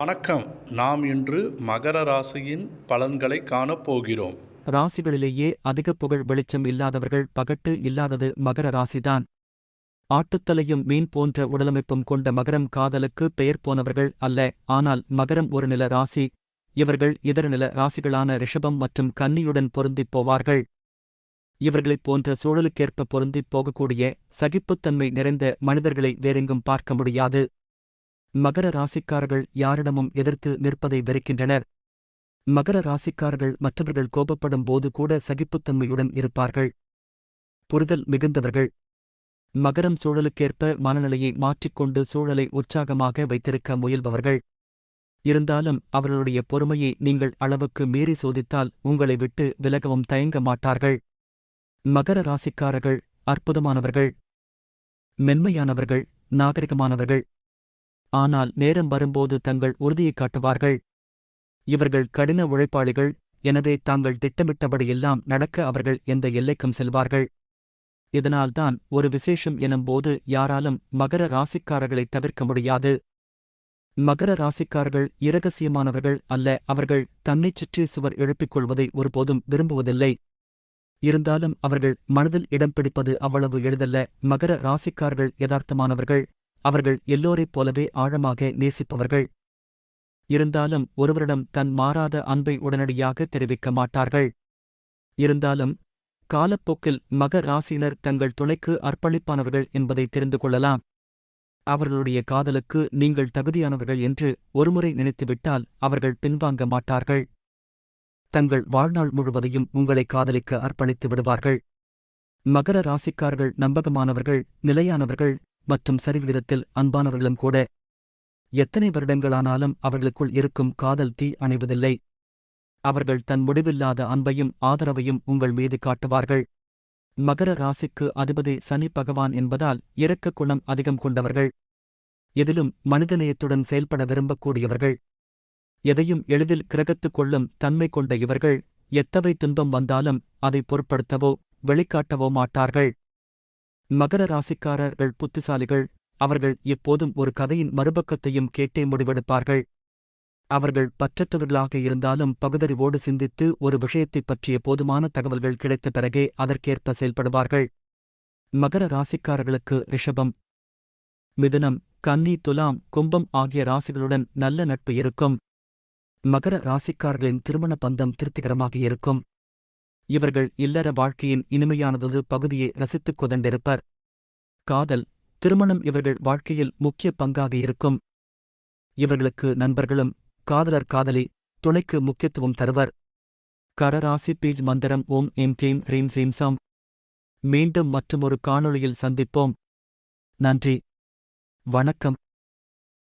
வணக்கம். நாம் இன்று மகர ராசியின் பலன்களை காணப் போகிறோம். ராசிகளிலேயே அதிக புகழ் வெளிச்சம் இல்லாதவர்கள் பகட்டு இல்லாதது மகர ராசிதான். ஆட்டுத்தலையும் மீன் போன்ற உடலமைப்பும் கொண்ட மகரம் காதலுக்கு பெயர் போனவர்கள் அல்ல. ஆனால் மகரம் ஒரு நில ராசி. இவர்கள் இதர நில ராசிகளான ரிஷபம் மற்றும் கன்னியுடன் பொருந்திப் போவார்கள். இவர்களைப் போன்ற சூழலுக்கேற்ப பொருந்திப் போகக்கூடிய சகிப்புத்தன்மை நிறைந்த மனிதர்களை வேறெங்கும் பார்க்க முடியாது. மகர ராசிக்காரர்கள் யாரிடமும் எதிர்த்து நிற்பதை வெறுக்கின்றனர். மகர ராசிக்காரர்கள் மற்றவர்கள் கோபப்படும் போது கூட சகிப்புத்தன்மையுடன் இருப்பார்கள். புரிதல் மிகுந்தவர்கள். மகரம் சூழலுக்கேற்ப மனநிலையை மாற்றிக்கொண்டு சூழலை உற்சாகமாக வைத்திருக்க முயல்பவர்கள். இருந்தாலும் அவர்களுடைய பொறுமையை நீங்கள் அளவுக்கு மீறி சோதித்தால் உங்களை விட்டு விலகவும் தயங்க மாட்டார்கள். மகர ராசிக்காரர்கள் அற்புதமானவர்கள். மென்மையானவர்கள் நாகரிகமானவர்கள். ஆனால் நேரம் வரும்போது தங்கள் உறுதியைக் காட்டுவார்கள். இவர்கள் கடின உழைப்பாளிகள் எனவே தாங்கள் திட்டமிட்டபடியெல்லாம் நடக்க அவர்கள் எந்த எல்லைக்கும் செல்வார்கள். இதனால்தான் ஒரு விசேஷம் எனும்போது யாராலும் மகர ராசிக்காரர்களை தவிர்க்க முடியாது. மகர ராசிக்காரர்கள் இரகசியமானவர்கள் அல்ல அவர்கள் தன்னைச் சுற்றி சுவர் எழுப்பிக் கொள்வதை ஒருபோதும் விரும்புவதில்லை. இருந்தாலும் அவர்கள் மனதில் இடம் பிடிப்பது அவ்வளவு எளிதல்ல. மகர ராசிக்காரர்கள் யதார்த்தமானவர்கள் அவர்கள் எல்லோரைப் போலவே ஆழமாக நேசிப்பவர்கள். இருந்தாலும் ஒருவரிடம் தன் மாறாத அன்பை உடனடியாக தெரிவிக்க மாட்டார்கள். இருந்தாலும் காலப்போக்கில் மக ராசியினர் தங்கள் துணைக்கு அர்ப்பணிப்பானவர்கள் என்பதை தெரிந்து கொள்ளலாம். அவர்களுடைய காதலுக்கு நீங்கள் தகுதியானவர்கள் என்று ஒருமுறை நினைத்துவிட்டால் அவர்கள் பின்வாங்க மாட்டார்கள். தங்கள் வாழ்நாள் முழுவதையும் உங்களை காதலிக்க அர்ப்பணித்து விடுவார்கள். மகர ராசிக்காரர்கள் நம்பகமானவர்கள் நிலையானவர்கள் மற்றும் சரிவிகிதத்தில் அன்பானவர்களும் கூட. எத்தனை வருடங்களானாலும் அவர்களுக்குள் இருக்கும் காதல் தீ அணைவதில்லை. அவர்கள் தன் முடிவில்லாத அன்பையும் ஆதரவையும் உங்கள் மீது காட்டுவார்கள். மகர ராசிக்கு அதிபதி சனி பகவான் என்பதால் இரக்க குணம் அதிகம் கொண்டவர்கள். எதிலும் மனிதநேயத்துடன் செயல்பட விரும்பக்கூடியவர்கள். எதையும் எளிதில் கிரகத்துக் கொள்ளும் தன்மை கொண்ட இவர்கள். எத்தவை துன்பம் வந்தாலும் அதை பொருட்படுத்தவோ வெளிக்காட்டவோ மாட்டார்கள். மகர ராசிக்காரர்கள் புத்திசாலிகள் அவர்கள் எப்போதும் ஒரு கதையின் மறுபக்கத்தையும் கேட்டே முடிவெடுப்பார்கள். அவர்கள் பற்றற்றவர்களாக இருந்தாலும் பகுதறிவோடு சிந்தித்து ஒரு விஷயத்தைப் பற்றிய போதுமான தகவல்கள் கிடைத்த பிறகே அதற்கேற்ப செயல்படுவார்கள். மகர ராசிக்காரர்களுக்கு ரிஷபம். மிதுனம் கன்னி துலாம் கும்பம் ஆகிய ராசிகளுடன் நல்ல நட்பு இருக்கும். மகர ராசிக்காரர்களின் திருமண பந்தம் திருப்திகரமாக இருக்கும். இவர்கள் இல்லற வாழ்க்கையின் இனிமையானதொரு பகுதியை ரசித்துக் கொதண்டிருப்பர் காதல் திருமணம் இவர்கள் வாழ்க்கையில் முக்கிய பங்காக இருக்கும். இவர்களுக்கு நண்பர்களும் காதலர் காதலி துணைக்கு முக்கியத்துவம் தருவர். கரராசி பீஜ் மந்திரம் ஓம் எம் கேம் ரீம் சீம் சாம். மீண்டும் மற்றுமொரு காணொளியில் சந்திப்போம். நன்றி. வணக்கம்.